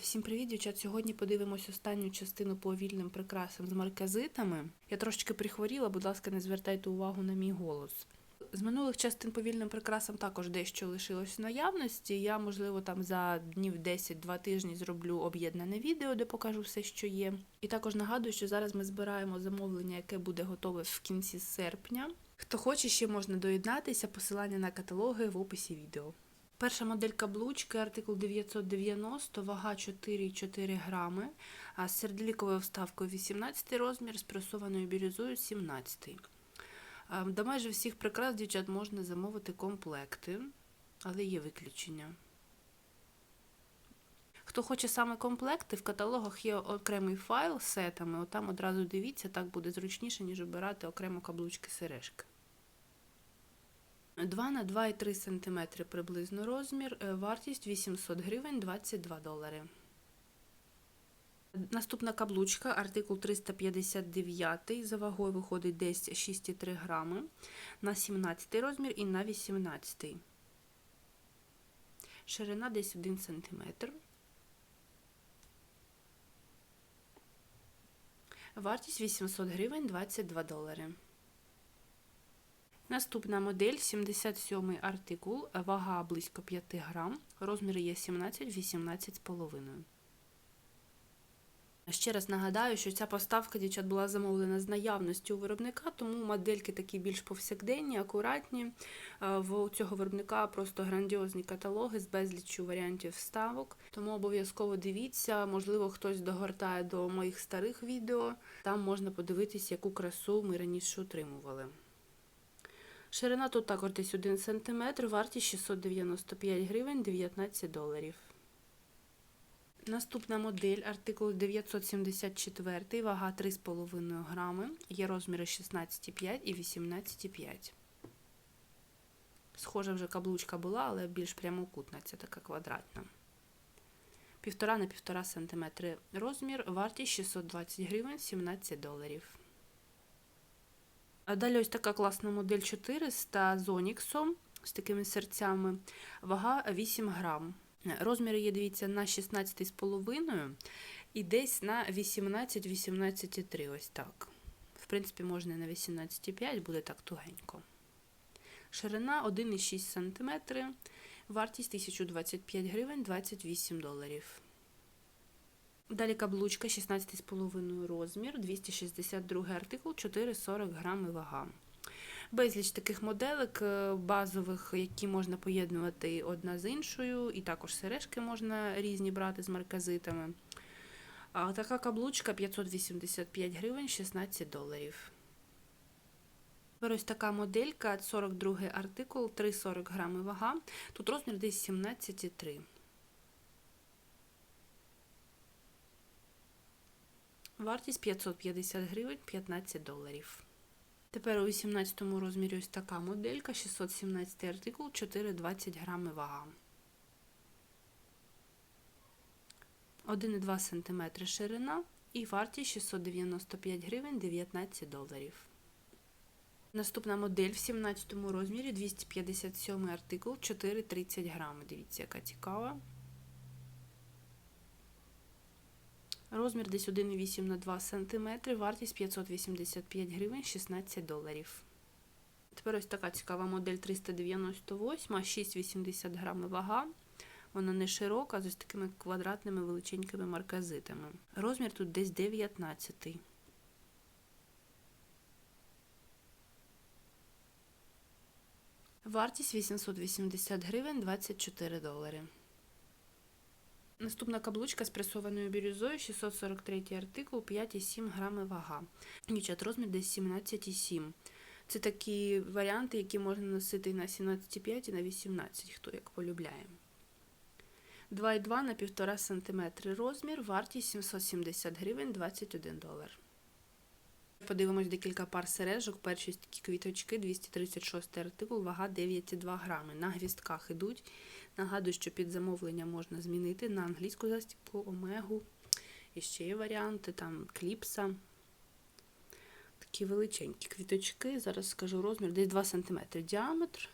Всім привіт, дівчат! Сьогодні подивимось останню частину по вільним прикрасам з марказитами. Я трошки прихворіла, будь ласка, не звертайте увагу на мій голос. З минулих частин по вільним прикрасам також дещо лишилось в наявності. Я, можливо, там за днів 10-2 тижні зроблю об'єднане відео, де покажу все, що є. І також нагадую, що зараз ми збираємо замовлення, яке буде готове в кінці серпня. Хто хоче, ще можна доєднатися, посилання на каталоги в описі відео. Перша модель каблучки, артикул 990, вага 4,4 грами, а з сердоліковою вставкою 18 розмір, з пресованою бірюзою 17. До майже всіх прикрас дівчат можна замовити комплекти, але є виключення. Хто хоче саме комплекти, в каталогах є окремий файл з сетами, отам одразу дивіться, так буде зручніше, ніж обирати окремо каблучки сережки. 2 на 2,3 см приблизно розмір, е, вартість 800 гривень 22 долари. Наступна каблучка, артикул 359, за вагою виходить десь 6,3 грами, на 17 розмір і на 18. Ширина десь 1 см. Вартість 800 гривень 22 долари. Наступна модель 77 артикул, вага близько 5 грам, розмір є 17-18,5. Ще раз нагадаю, що ця поставка дівчат була замовлена з наявності у виробника, тому модельки такі більш повсякденні, акуратні. В цього виробника просто грандіозні каталоги з безліччю варіантів вставок. Тому обов'язково дивіться, можливо, хтось догортає до моїх старих відео. Там можна подивитись, яку красу ми раніше отримували. Ширина тут також десь 1 см, вартість 695 гривень 19 доларів. Наступна модель, артикул 974, вага 3,5 грами, є розміри 16,5 і 18,5. Схожа вже каблучка була, але більш прямокутна, це така квадратна. 1,5 на 1,5 см розмір, вартість 620 гривень 17 доларів. Далі ось така класна модель 400 з Оніксом, з такими серцями, вага 8 грам. Розміри є, дивіться, на 16,5 і десь на 18-18,3. Ось так. В принципі, можна і на 18,5, буде так тугенько. Ширина 1,6 см, вартість 1025 гривень 28 доларів. Далі каблучка 16,5 розмір, 262 артикул, 4,40 грами вага. Безліч таких моделек базових, які можна поєднувати одна з іншою, і також сережки можна різні брати з марказитами. А така каблучка 585 гривень 16 доларів. Ось така моделька, 42 артикул, 3,40 грами вага. Тут розмір десь 17,3. Вартість 550 гривень 15 доларів. Тепер у 18 розмірі ось така моделька, 617 артикул, 4,20 грами вага. 1,2 см ширина і вартість 695 гривень 19 доларів. Наступна модель в 17 розмірі 257 артикул, 4,30 грами. Дивіться, яка цікава. Розмір десь 1,8 на 2 см, вартість 585 гривень 16 доларів. Тепер ось така цікава модель 398, 6,80 грами вага. Вона не широка, з ось такими квадратними величенькими марказитами. Розмір тут десь 19. Вартість 880 гривень 24 долари. Наступна каблучка з пресованою бірюзою, 643 артикул, 5,7 грами вага. Дівчат, розмір десь 17,7. Це такі варіанти, які можна носити і на 17,5 і на 18, хто як полюбляє. 2,2 на 1,5 см розмір, вартість 770 гривень 21 долар. Подивимось декілька пар сережок. Перші такі квіточки, 236 артикул, вага 9,2 грами. На гвістках ідуть. Нагадую, що під замовлення можна змінити на англійську застібку, омегу. І ще є варіанти, там кліпса. Такі величенькі квіточки. Зараз скажу розмір, десь 2 см діаметр.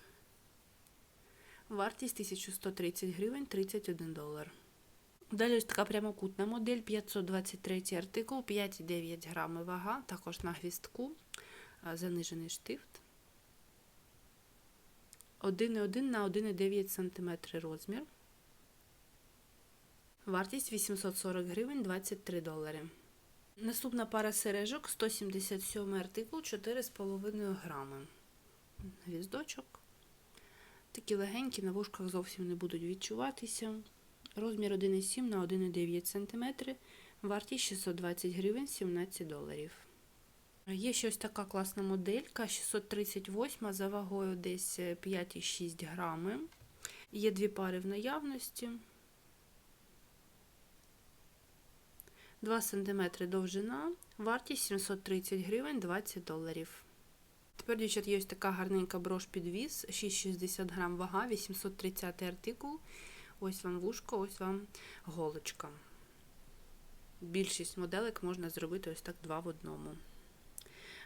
Вартість 1130 гривень 31 долар. Далі ось така прямокутна модель, 523 артикул, 5,9 грами вага, також на гвістку, занижений штифт. 1,1 на 1,9 см розмір. Вартість 840 гривень 23 долари. Наступна пара сережок 177 артикул 4,5 грами. Гвіздочок. Такі легенькі, на вушках зовсім не будуть відчуватися. Розмір 1,7 на 1,9 см. Вартість 620 гривень 17 доларів. Є ще ось така класна моделька 638 за вагою десь 5,6 грами. Є дві пари в наявності. 2 см довжина, вартість 730 гривень 20 доларів. Тепер, дівчат, є ось така гарненька брош підвіз, 6,60 грам вага, 830 артикул. Ось вам вушко, ось вам голочка. Більшість моделек можна зробити ось так два в одному.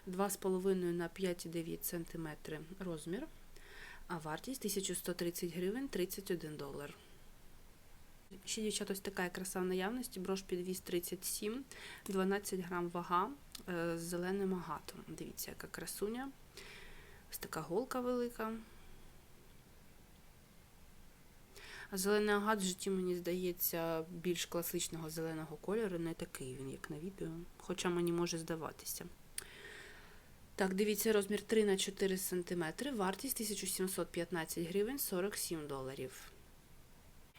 2,5 на 5,9 см розмір, а вартість 1130 гривень 31 долар. Ще, дівчат, ось така краса в наявності, брош підвіз 37, 12 грам вага е, з зеленим агатом. Дивіться, яка красуня. Ось така голка велика. Зелений агат в житті, мені здається, більш класичного зеленого кольору, не такий він, як на відео, хоча мені може здаватися. Так, дивіться, розмір 3 на 4 см, вартість 1715 гривень 47 доларів.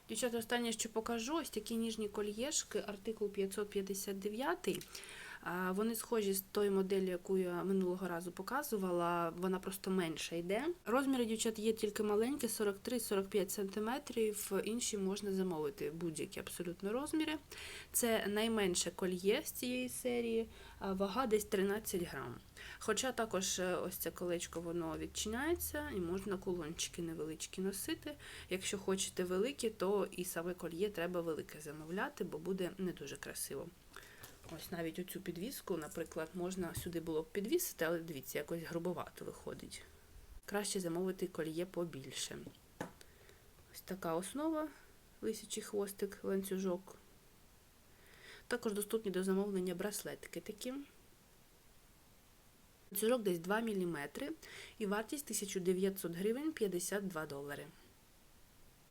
Дівчата, останнє, що покажу, ось такі ніжні кольєшки, артикул 559. Вони схожі з тою моделі, яку я минулого разу показувала, вона просто менша йде. Розміри дівчат є тільки маленькі, 43-45 см, інші можна замовити будь-які абсолютно розміри. Це найменше кольє з цієї серії, вага десь 13 грам. Хоча також е, ось це колечко воно відчиняється і можна кулончики невеличкі носити. Якщо хочете великі, то і саме кольє треба велике замовляти, бо буде не дуже красиво. Ось навіть оцю підвіску, наприклад, можна сюди було б підвісити, але дивіться, якось грубовато виходить. Краще замовити кольє побільше. Ось така основа, висячий хвостик, ланцюжок. Також доступні до замовлення браслетики такі. Ланцюжок десь 2 мм і вартість 1900 гривень 52 долари.